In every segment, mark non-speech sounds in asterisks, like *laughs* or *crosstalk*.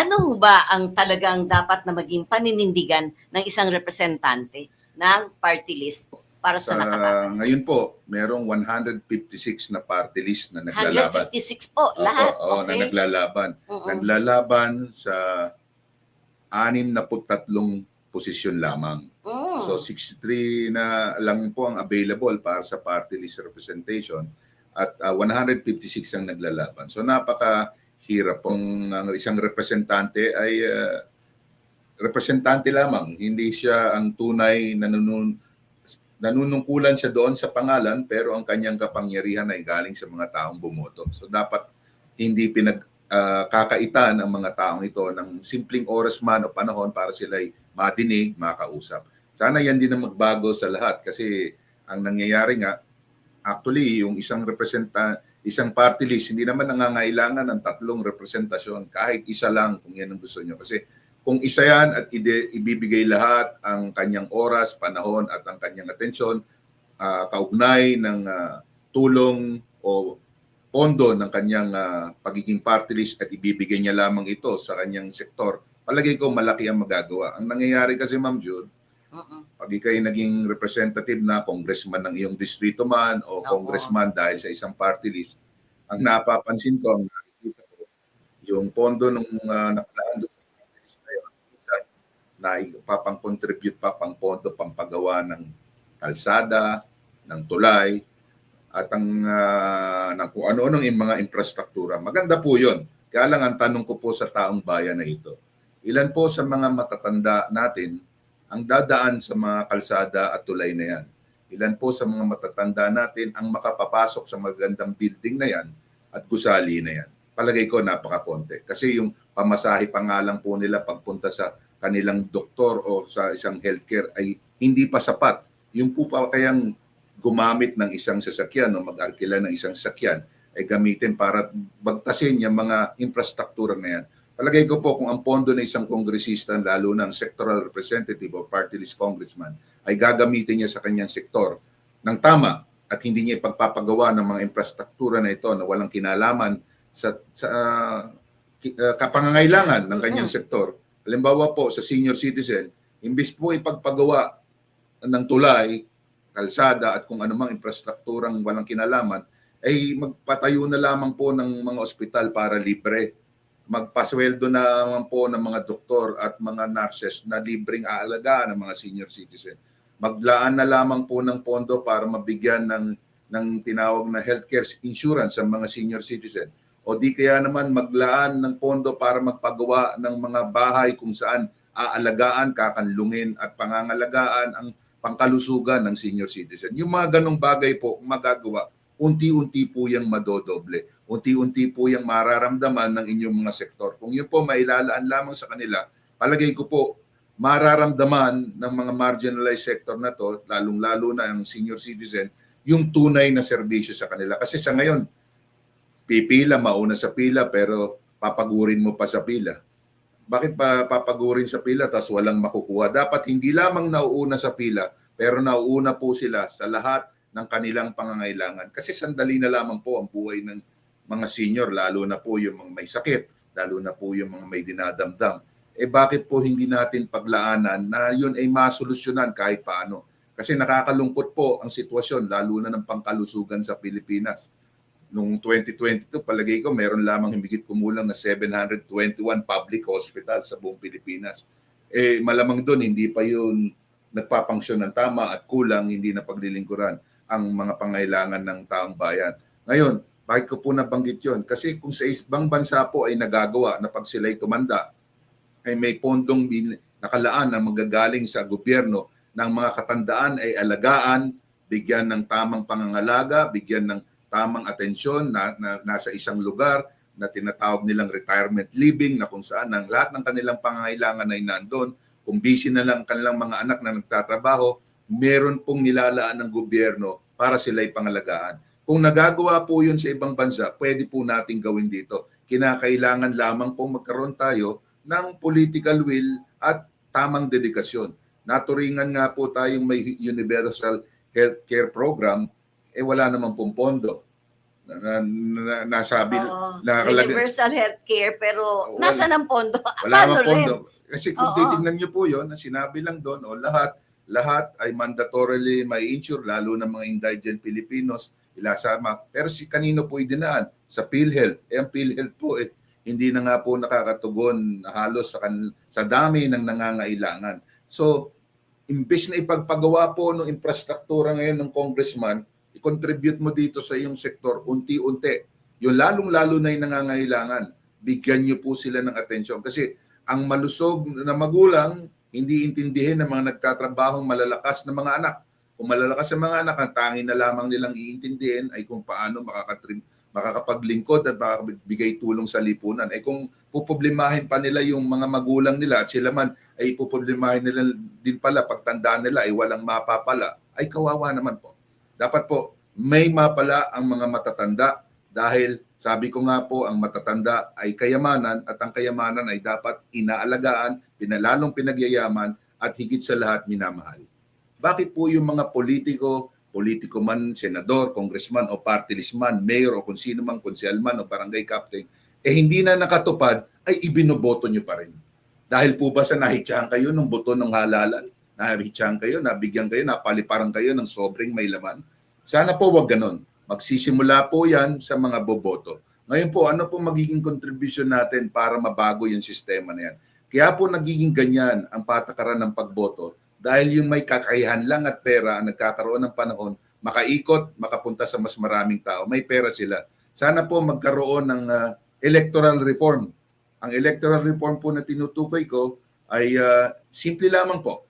ano ho ba ang talagang dapat na maging paninindigan ng isang representante ng party list para sa, Sa, nakatao? ngayon po, merong 156 na party list na naglalaban. 156 po, lahat. Oo, oo, na okay. naglalaban. Oo. Naglalaban sa 63 posisyon lamang. Mm. So 63 na lang po ang available para sa party list representation at ah, 156 ang naglalaban. So napaka hirap pong ang isang representante ay ah, representante lamang, hindi siya ang tunay na nanun nanunungkulan siya doon sa pangalan pero ang kanyang kapangyarihan ay galing sa mga taong bumoto. So dapat hindi pinag ah, kakaitan ang mga taong ito ng simpleng oras man o panahon para sila ay madinig, makausap. Sana yan din ang magbago sa lahat kasi ang nangyayari nga, actually, yung isang representa, isang party list, hindi naman nangangailangan ng tatlong representasyon, kahit isa lang kung yan ang gusto nyo. Kasi kung isa yan at ide, ibibigay lahat ang kanyang oras, panahon at ang kanyang atensyon, ah, kaugnay ng ah, tulong o pondo ng kanyang ah, pagiging party list at ibibigay niya lamang ito sa kanyang sektor, palagay ko malaki ang magagawa. Ang nangyayari kasi, Ma'am June, Mm-mm. pag ikay naging representative na congressman ng iyong distrito man o Oo. congressman dahil sa isang party list, ang napapansin ko, ang nakikita ko, yung pondo nung uh, nakalaan doon sa party list na yun, minsan, na ipapang-contribute pa pang pondo pampagawa ng kalsada, ng tulay, at ang ah, ng kung ano-anong yung mga infrastruktura. Maganda po yun. Kaya lang ang tanong ko po sa taong bayan na ito, ilan po sa mga matatanda natin ang dadaan sa mga kalsada at tulay na yan? Ilan po sa mga matatanda natin ang makapapasok sa magandang building na yan at gusali na yan? Palagay ko napakakonti. Kasi yung pamasahe pa nga po nila pagpunta sa kanilang doktor o sa isang healthcare ay hindi pa sapat. Yung po pa kayang gumamit ng isang sasakyan o mag-arkila ng isang sasakyan ay gamitin para bagtasin yung mga infrastruktura na yan. Palagay ko po kung ang pondo ng isang kongresista, lalo ng sectoral representative o party list congressman, ay gagamitin niya sa kanyang sektor ng tama at hindi niya ipagpapagawa ng mga infrastruktura na ito na walang kinalaman sa, sa uh, uh, kapangangailangan ng kanyang sektor. Halimbawa po sa senior citizen, imbis po ipagpagawa ng tulay, kalsada at kung anumang infrastrukturang walang kinalaman, ay magpatayo na lamang po ng mga ospital para libre. Magpasweldo na naman po ng mga doktor at mga nurses na libreng aalagaan ng mga senior citizen. Maglaan na lamang po ng pondo para mabigyan ng ng tinawag na healthcare insurance sa mga senior citizen. O di kaya naman maglaan ng pondo para magpagawa ng mga bahay kung saan aalagaan, kakanlungin at pangangalagaan ang pangkalusugan ng senior citizen. Yung mga ganong bagay po, magagawa, unti-unti po yung madodoble. Unti-unti po yung mararamdaman ng inyong mga sektor. Kung yun po mailalaan lamang sa kanila, palagay ko po, mararamdaman ng mga marginalized sector na to, lalong-lalo na ang senior citizen, yung tunay na serbisyo sa kanila. Kasi sa ngayon, pipila, mauna sa pila, pero papagurin mo pa sa pila. Bakit pa papagurin sa pila tapos walang makukuha? Dapat hindi lamang nauuna sa pila, pero nauuna po sila sa lahat ng kanilang pangangailangan. Kasi sandali na lamang po ang buhay ng mga senior, lalo na po yung mga may sakit, lalo na po yung mga may dinadamdam. Eh bakit po hindi natin paglaanan na yun ay masolusyonan kahit paano? Kasi nakakalungkot po ang sitwasyon, lalo na ng pangkalusugan sa Pilipinas. Noong 2022, palagay ko, meron lamang higit kumulang na 721 public hospitals sa buong Pilipinas. Eh, malamang doon, hindi pa yun nagpapangsyon ng tama at kulang, hindi na paglilingkuran ang mga pangailangan ng taong bayan. Ngayon, bakit ko po nabanggit yun? Kasi kung sa ibang bansa po ay nagagawa na pag sila'y tumanda, ay may pondong nakalaan na magagaling sa gobyerno ng mga katandaan ay alagaan, bigyan ng tamang pangangalaga, bigyan ng tamang atensyon na, na nasa isang lugar na tinatawag nilang retirement living na kung saan ang lahat ng kanilang pangangailangan ay nandoon. Kung busy na lang kanilang mga anak na nagtatrabaho, meron pong nilalaan ng gobyerno para sila'y pangalagaan. Kung nagagawa po yun sa ibang bansa, pwede po natin gawin dito. Kinakailangan lamang po magkaroon tayo ng political will at tamang dedikasyon. Naturingan nga po tayong may universal healthcare program, eh wala namang pong pondo. na, na, nasabi, Oo, nakakalagay- universal healthcare pero Wala. nasa ng pondo? wala Paano namang rin? pondo. Kasi kung Oo. titignan niyo po yon, na sinabi lang doon, o lahat, lahat ay mandatorily may insure, lalo na mga indigent Filipinos, ilasama. Pero si kanino po idinaan? Sa PhilHealth. Eh, ang PhilHealth po, eh, hindi na nga po nakakatugon halos sa, kan- sa dami ng nangangailangan. So, imbes na ipagpagawa po ng infrastruktura ngayon ng congressman, i-contribute mo dito sa iyong sektor unti-unti. Yung lalong-lalo na yung nangangailangan, bigyan niyo po sila ng atensyon. Kasi ang malusog na magulang, hindi intindihin ng mga nagtatrabahong malalakas na mga anak. Kung malalakas ang mga anak, ang tanging na lamang nilang iintindihin ay kung paano makakatrim, makakapaglingkod at makakabigay tulong sa lipunan. Eh kung puproblemahin pa nila yung mga magulang nila at sila man ay puproblemahin nila din pala pagtanda nila ay walang mapapala, ay kawawa naman po. Dapat po may mapala ang mga matatanda dahil sabi ko nga po ang matatanda ay kayamanan at ang kayamanan ay dapat inaalagaan, pinalalong pinagyayaman at higit sa lahat minamahal. Bakit po yung mga politiko, politiko man, senador, congressman o party list man, mayor o kung sino man, konsehal man o barangay captain, eh hindi na nakatupad, ay ibinoboto nyo pa rin. Dahil po ba sa nahitsahan kayo ng buto ng halalan? Nahitsahan kayo, nabigyan kayo, napaliparan kayo ng sobrang may laman? Sana po wag ganon. Magsisimula po yan sa mga boboto. Ngayon po, ano po magiging contribution natin para mabago yung sistema na yan? Kaya po nagiging ganyan ang patakaran ng pagboto dahil yung may kakayahan lang at pera ang nagkakaroon ng panahon, makaikot, makapunta sa mas maraming tao. May pera sila. Sana po magkaroon ng ah, electoral reform. Ang electoral reform po na tinutukoy ko ay ah, simple lamang po.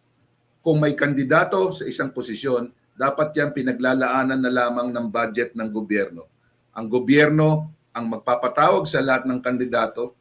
Kung may kandidato sa isang posisyon, dapat yan pinaglalaanan na lamang ng budget ng gobyerno. Ang gobyerno ang magpapatawag sa lahat ng kandidato,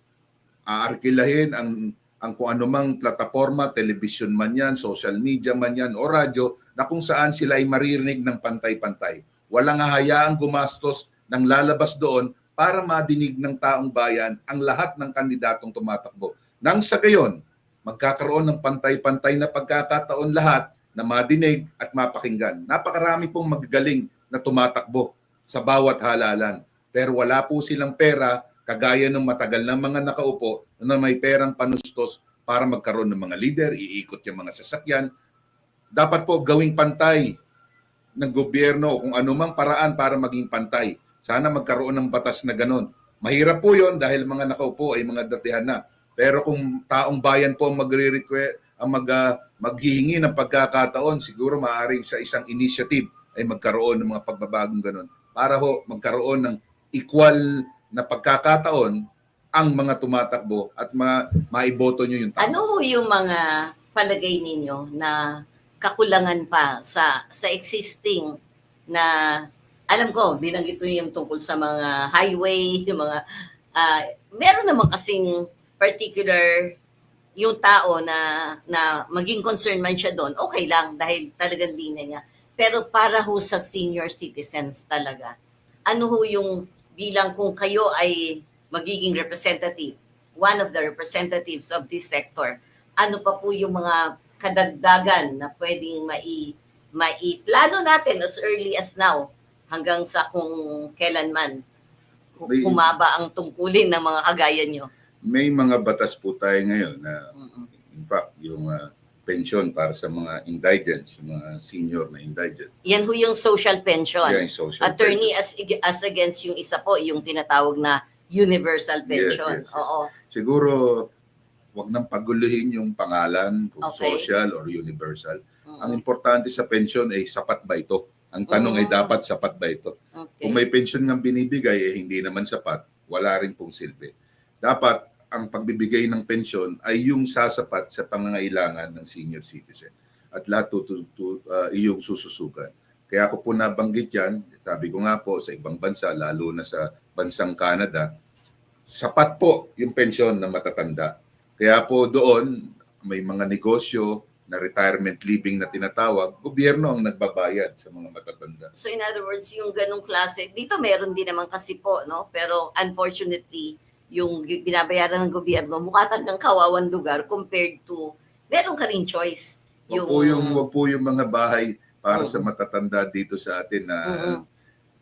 aarkilahin ang ang kung anumang plataforma, television man yan, social media man yan, o radyo, na kung saan sila ay maririnig ng pantay-pantay. Walang hahayaang gumastos ng lalabas doon para madinig ng taong bayan ang lahat ng kandidatong tumatakbo. Nang sa gayon, magkakaroon ng pantay-pantay na pagkakataon lahat na madinig at mapakinggan. Napakarami pong magagaling na tumatakbo sa bawat halalan. Pero wala po silang pera kagaya ng matagal na mga nakaupo na may perang panustos para magkaroon ng mga leader, iikot yung mga sasakyan. Dapat po gawing pantay ng gobyerno kung anumang paraan para maging pantay. Sana magkaroon ng batas na ganon. Mahirap po yon dahil mga nakaupo ay mga datihan na. Pero kung taong bayan po magre-request, ang mag, ah, maghihingi ng pagkakataon, siguro maaaring sa isang initiative ay magkaroon ng mga pagbabagong ganon. Para ho magkaroon ng equal na pagkakataon ang mga tumatakbo at ma maiboto nyo yung tao. Ano ho yung mga palagay ninyo na kakulangan pa sa sa existing na alam ko binanggit mo yung tungkol sa mga highway, *laughs* yung mga ah, meron naman kasing particular yung tao na na maging concerned man siya doon, okay lang dahil talagang linya niya. Pero para ho sa senior citizens talaga, ano ho yung bilang kung kayo ay magiging representative, one of the representatives of this sector, ano pa po yung mga kadagdagan na pwedeng mai maiplano natin as early as now hanggang sa kung kailanman hu- May- humaba ang tungkulin ng mga kagaya nyo. May mga batas po tayo ngayon na in fact yung ah, pensyon para sa mga indigents, yung mga senior na indigent. Yan ho yung social pension. Yan yung social Attorney as as against yung isa po, yung tinatawag na universal pension. yes, yes. Oo. Siguro wag nang paguluhin yung pangalan kung Okay. social or universal. Mm. Ang importante sa pensyon ay sapat ba ito? Ang tanong ay Mm. dapat sapat ba ito? Okay. Kung may pensyon nga binibigay eh hindi naman sapat, wala rin pong silbi. Dapat ang pagbibigay ng pensyon ay yung sasapat sa pangangailangan ng senior citizen. At lahat tutu, tu- ah, iyong sususukan. Kaya ako po nabanggit yan, sabi ko nga po sa ibang bansa, lalo na sa bansang Canada, sapat po yung pensyon na matatanda. Kaya po doon, may mga negosyo na retirement living na tinatawag, gobyerno ang nagbabayad sa mga matatanda. So in other words, yung ganong klase, dito meron din naman kasi po, no? Pero unfortunately, yung binabayaran ng gobyerno, mukha talagang kawawan lugar compared to, meron ka rin choice. Wag po yung, wag po yung mga bahay para Oo. sa matatanda dito sa atin na Mm-mm.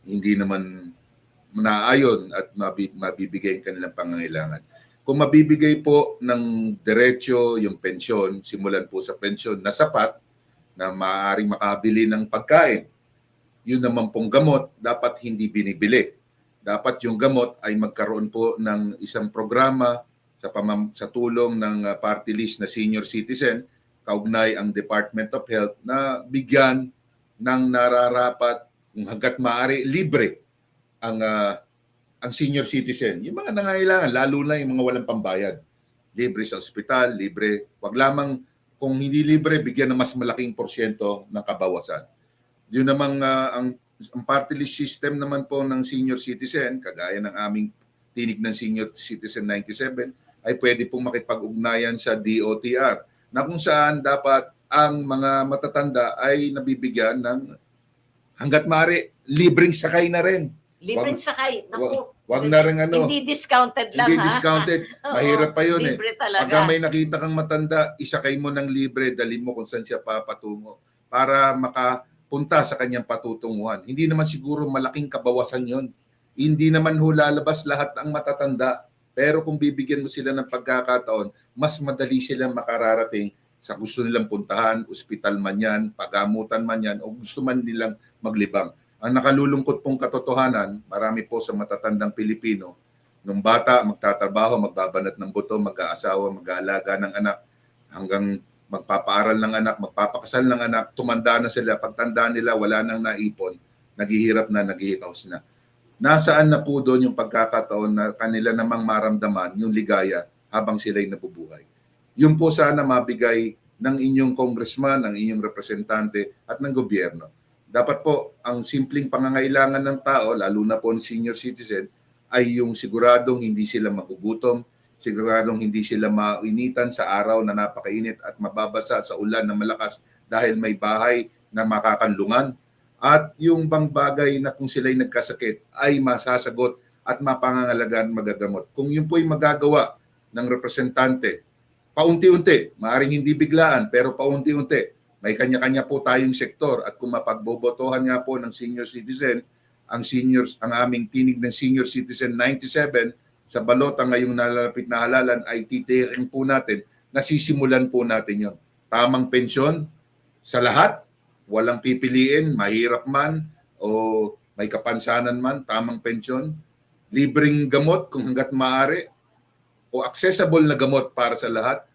hindi naman naayon at mabi- mabibigay ang kanilang pangangailangan. Kung mabibigay po ng diretsyo yung pensyon, simulan po sa pensyon na sapat na maaaring makabili ng pagkain, yun naman pong gamot, dapat hindi binibili. Dapat yung gamot ay magkaroon po ng isang programa sa, pamam- sa tulong ng uh, party list na senior citizen, kaugnay ang Department of Health na bigyan ng nararapat kung hanggat maaari libre ang uh, ang senior citizen. Yung mga nangailangan, lalo na yung mga walang pambayad. Libre sa ospital, libre. Wag lamang kung hindi libre, bigyan ng mas malaking porsyento ng kabawasan. Yun namang uh, ang, ang party list system naman po ng senior citizen, kagaya ng aming tinig ng senior citizen 97, ay pwede pong makipag-ugnayan sa DOTR na kung saan dapat ang mga matatanda ay nabibigyan ng hanggat maaari libreng sakay na rin. Libreng sakay. Naku, Wag na rin ano, hindi discounted lang hindi ha. discounted. *laughs* Mahirap pa yun eh. Libre talaga. Pagka may nakita kang matanda, isakay mo ng libre, dalhin mo kung saan siya papatungo para makapunta sa kanyang patutunguhan. Hindi naman siguro malaking kabawasan yon. Hindi naman ho lalabas lahat ang matatanda. Pero kung bibigyan mo sila ng pagkakataon, mas madali silang makararating sa gusto nilang puntahan, ospital man yan, pagamutan man yan, o gusto man nilang maglibang. Ang nakalulungkot pong katotohanan, marami po sa matatandang Pilipino, nung bata, magtatrabaho, magbabanat ng buto, mag-aasawa, mag-aalaga ng anak, hanggang magpapaaral ng anak, magpapakasal ng anak, tumanda na sila, pagtanda nila, wala nang naipon, naghihirap na, naghihikaos na. Nasaan na po doon yung pagkakataon na kanila namang maramdaman yung ligaya habang sila'y nabubuhay. Yun po sana mabigay ng inyong congressman, ng inyong representante at ng gobyerno. Dapat po, ang simpleng pangangailangan ng tao, lalo na po ng senior citizen, ay yung siguradong hindi sila magugutom, siguradong hindi sila mainitan sa araw na napakainit at mababasa sa ulan na malakas dahil may bahay na makakanlungan. At yung bang bagay na kung sila'y nagkasakit ay masasagot at mapangangalagaan magagamot. Kung yun po'y magagawa ng representante, paunti-unti, maaring hindi biglaan, pero paunti-unti, may kanya-kanya po tayong sektor at kung mapagbobotohan nga po ng senior citizen, ang seniors, ang aming tinig ng senior citizen 97 sa balota ngayong nalalapit na halalan ay titirin po natin, nasisimulan po natin yon. Tamang pensyon sa lahat, walang pipiliin, mahirap man o may kapansanan man, tamang pensyon, libreng gamot kung hanggat maaari, o accessible na gamot para sa lahat,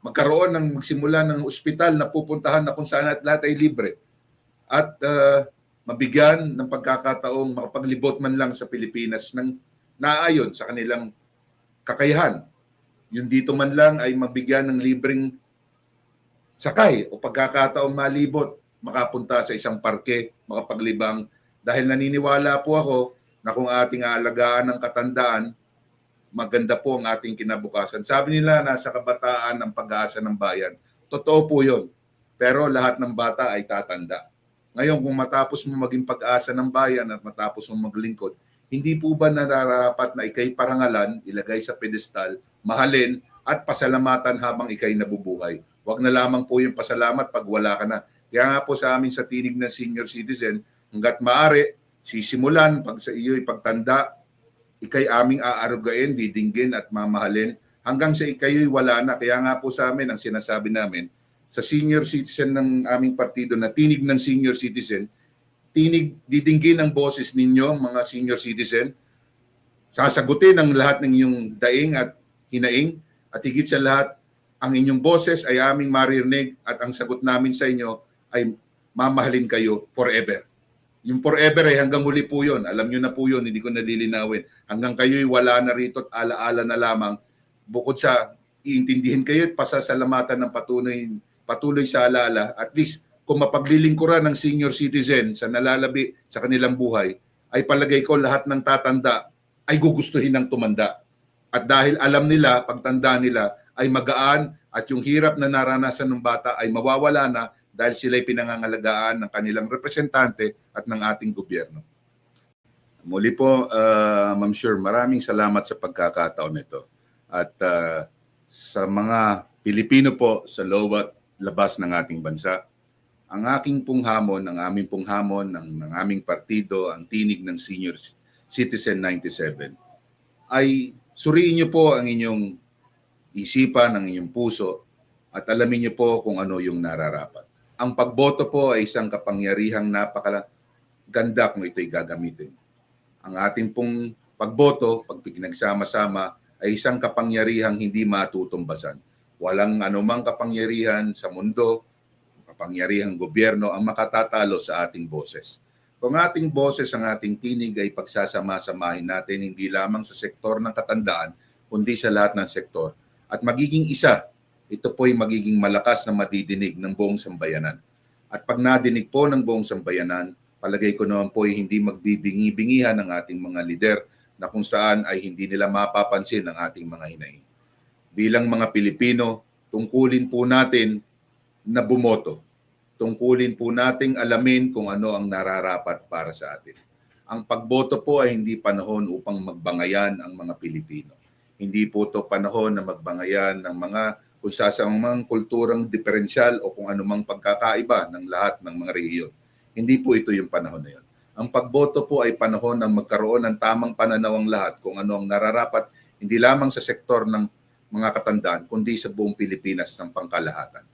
magkaroon ng magsimula ng ospital na pupuntahan na kung saan at lahat ay libre. At uh, mabigyan ng pagkakataong makapaglibot man lang sa Pilipinas ng naayon sa kanilang kakayahan. Yung dito man lang ay mabigyan ng libreng sakay o pagkakataong malibot, makapunta sa isang parke, makapaglibang. Dahil naniniwala po ako na kung ating aalagaan ng katandaan, maganda po ang ating kinabukasan. Sabi nila, nasa kabataan ang pag-asa ng bayan. Totoo po yun. Pero lahat ng bata ay tatanda. Ngayon, kung matapos mo maging pag-asa ng bayan at matapos mo maglingkod, hindi po ba nararapat na ikay parangalan, ilagay sa pedestal, mahalin, at pasalamatan habang ikay nabubuhay? Huwag na lamang po yung pasalamat pag wala ka na. Kaya nga po sa amin sa tinig ng senior citizen, hanggat maaari, sisimulan pag sa iyo pagtanda, ikay aming aarugain, didinggin at mamahalin hanggang sa ikayo'y wala na. Kaya nga po sa amin ang sinasabi namin, sa senior citizen ng aming partido na tinig ng senior citizen, tinig, didinggin ang boses ninyo, mga senior citizen, sasagutin ang lahat ng inyong daing at hinaing, at higit sa lahat, ang inyong boses ay aming maririnig at ang sagot namin sa inyo ay mamahalin kayo forever. Yung forever ay hanggang huli po yun. Alam nyo na po yun, hindi ko nalilinawin. Hanggang kayo'y wala na rito at alaala na lamang. Bukod sa iintindihin kayo at pasasalamatan ng patuloy, patuloy sa alaala, at least kung mapaglilingkuran ng senior citizen sa nalalabi sa kanilang buhay, ay palagay ko lahat ng tatanda ay gugustuhin ng tumanda. At dahil alam nila, pagtanda nila, ay magaan at yung hirap na naranasan ng bata ay mawawala na dahil sila'y pinangangalagaan ng kanilang representante at ng ating gobyerno. Muli po, uh, Ma'am Sure, maraming salamat sa pagkakataon nito. At uh, sa mga Pilipino po sa loob at labas ng ating bansa, ang aking pong hamon, ang aming pong hamon ng, ng aming partido, ang tinig ng senior Citizen 97 ay suriin niyo po ang inyong isipan, ang inyong puso at alamin niyo po kung ano yung nararapat. Ang pagboto po ay isang kapangyarihang napakaganda kung ito'y gagamitin. Ang ating pong pagboto, pag pinagsama-sama, ay isang kapangyarihang hindi matutumbasan. Walang anumang kapangyarihan sa mundo, kapangyarihang gobyerno ang makatatalo sa ating boses. Kung ating boses, ang ating tinig ay pagsasama-samahin natin hindi lamang sa sektor ng katandaan, kundi sa lahat ng sektor. At magiging isa, ito po'y magiging malakas na madidinig ng buong sambayanan. At pag nadinig po ng buong sambayanan, palagay ko naman po ay hindi magbibingi-bingihan ng ating mga lider na kung saan ay hindi nila mapapansin ang ating mga hinaing. Bilang mga Pilipino, tungkulin po natin na bumoto. Tungkulin po nating alamin kung ano ang nararapat para sa atin. Ang pagboto po ay hindi panahon upang magbangayan ang mga Pilipino. Hindi po to panahon na magbangayan ng mga kung sasamang kulturang diferensyal o kung anumang pagkakaiba ng lahat ng mga rehiyon. Hindi po ito yung panahon na yun. Ang pagboto po ay panahon ng magkaroon ng tamang pananaw ang lahat kung ano ang nararapat hindi lamang sa sektor ng mga katandaan kundi sa buong Pilipinas ng pangkalahatan.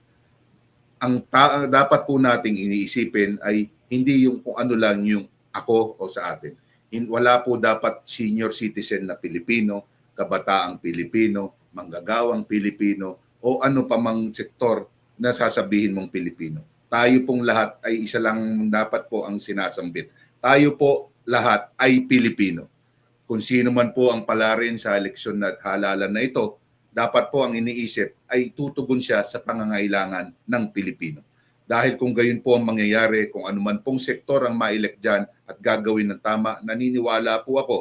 Ang ta- dapat po nating iniisipin ay hindi yung kung ano lang yung ako o sa atin. Hin- Wala po dapat senior citizen na Pilipino, kabataang Pilipino, manggagawang Pilipino o ano pa mang sektor na sasabihin mong Pilipino. Tayo pong lahat ay isa lang dapat po ang sinasambit. Tayo po lahat ay Pilipino. Kung sino man po ang palarin sa eleksyon at halalan na ito, dapat po ang iniisip ay tutugon siya sa pangangailangan ng Pilipino. Dahil kung gayon po ang mangyayari, kung anuman pong sektor ang mailek dyan at gagawin ng tama, naniniwala po ako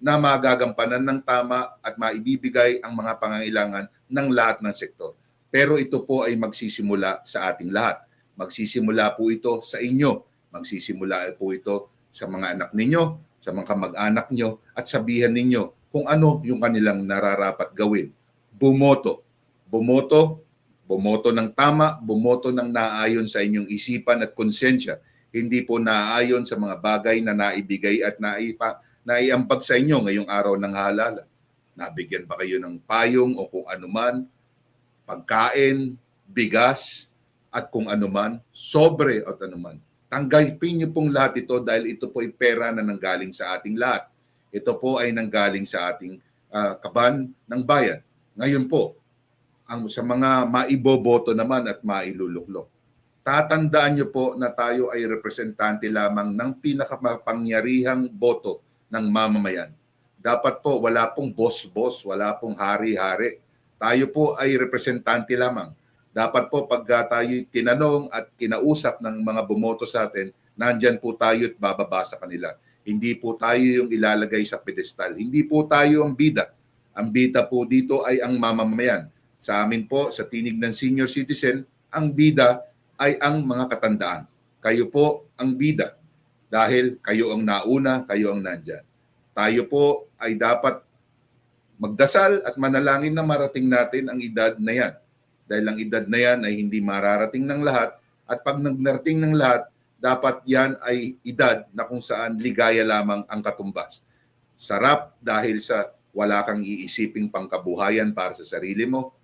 na magagampanan ng tama at maibibigay ang mga pangangailangan ng lahat ng sektor. Pero ito po ay magsisimula sa ating lahat. Magsisimula po ito sa inyo. Magsisimula po ito sa mga anak ninyo, sa mga kamag-anak nyo, at sabihan ninyo kung ano yung kanilang nararapat gawin. Bumoto. Bumoto, bumoto ng tama, bumoto ng naayon sa inyong isipan at konsensya. Hindi po naayon sa mga bagay na naibigay at naipa, naiambag sa inyo ngayong araw ng halala. Nabigyan ba kayo ng payong o kung anuman, pagkain, bigas, at kung anuman, sobre at anuman. Tanggapin niyo pong lahat ito dahil ito po ay pera na nanggaling sa ating lahat. Ito po ay nanggaling sa ating ah, kaban ng bayan. Ngayon po, ang sa mga maiboboto naman at mailuluklok. Tatandaan niyo po na tayo ay representante lamang ng pinakamapangyarihang boto ng mamamayan. Dapat po wala pong boss-boss, wala pong hari-hari. Tayo po ay representante lamang. Dapat po pagka tayo tinanong at kinausap ng mga bumoto sa atin, nandyan po tayo at bababa sa kanila. Hindi po tayo yung ilalagay sa pedestal. Hindi po tayo ang bida. Ang bida po dito ay ang mamamayan. Sa amin po, sa tinig ng senior citizen, ang bida ay ang mga katandaan. Kayo po ang bida dahil kayo ang nauna, kayo ang nandyan. Tayo po ay dapat magdasal at manalangin na marating natin ang edad na yan. Dahil ang edad na yan ay hindi mararating ng lahat at pag nagnarating ng lahat, dapat yan ay edad na kung saan ligaya lamang ang katumbas. Sarap dahil sa wala kang iisiping pangkabuhayan para sa sarili mo.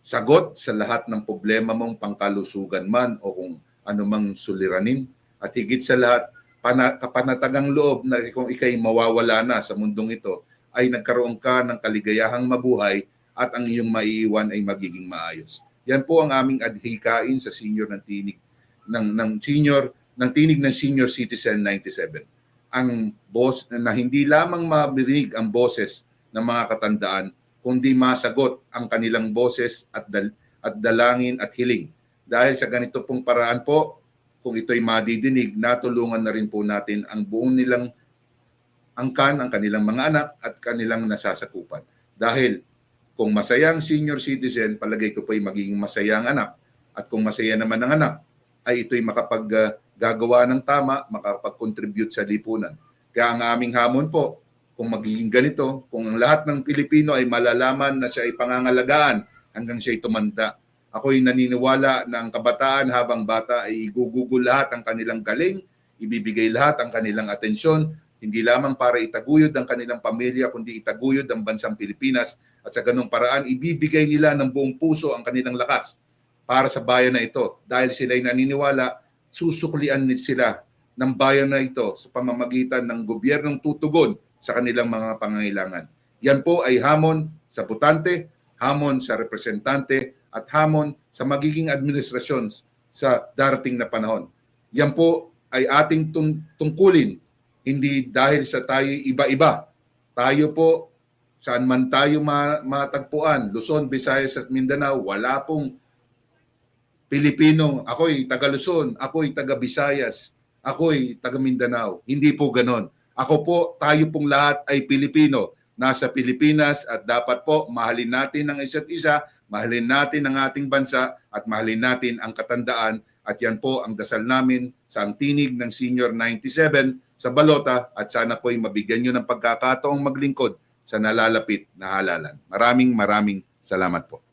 Sagot sa lahat ng problema mong pangkalusugan man o kung anumang suliranin. At higit sa lahat, pana, kapanatagang loob na kung ikay mawawala na sa mundong ito, ay nagkaroon ka ng kaligayahang mabuhay at ang iyong maiiwan ay magiging maayos. Yan po ang aming adhikain sa senior ng tinig ng ng senior ng tinig ng senior citizen 97. Ang boss na hindi lamang mabirinig ang boses ng mga katandaan kundi masagot ang kanilang boses at dal, at dalangin at hiling. Dahil sa ganito pong paraan po, kung ito'y madidinig, natulungan na rin po natin ang buong nilang angkan, ang kanilang mga anak at kanilang nasasakupan. Dahil kung masaya ang senior citizen, palagay ko po ay magiging masaya ang anak. At kung masaya naman ang anak, ay ito'y makapaggagawa ng tama, makapag-contribute sa lipunan. Kaya ang aming hamon po, kung magiging ganito, kung ang lahat ng Pilipino ay malalaman na siya ay pangangalagaan hanggang siya ay tumanda. Ako'y naniniwala na ang kabataan habang bata ay igugugol lahat ang kanilang galing, ibibigay lahat ang kanilang atensyon hindi lamang para itaguyod ang kanilang pamilya, kundi itaguyod ang bansang Pilipinas at sa ganung paraan, ibibigay nila ng buong puso ang kanilang lakas para sa bayan na ito. Dahil sila'y naniniwala, susuklian sila ng bayan na ito sa pamamagitan ng gobyernong tutugon sa kanilang mga pangangailangan. Yan po ay hamon sa butante, hamon sa representante, at hamon sa magiging administrasyon sa darating na panahon. Yan po ay ating tung- tungkulin, hindi dahil sa tayo iba-iba. Tayo po, saan man tayo ma- matagpuan, Luzon, Visayas at Mindanao, wala pong Pilipino, ako'y taga Luzon, ako'y taga Visayas, ako'y taga Mindanao. Hindi po ganon. Ako po, tayo pong lahat ay Pilipino. Nasa Pilipinas at dapat po mahalin natin ang isa't isa, mahalin natin ang ating bansa at mahalin natin ang katandaan. At yan po ang dasal namin sa ang tinig ng Senior 97 sa Balota at sana po ay mabigyan nyo ng pagkakataong maglingkod sa nalalapit na halalan. Maraming maraming salamat po.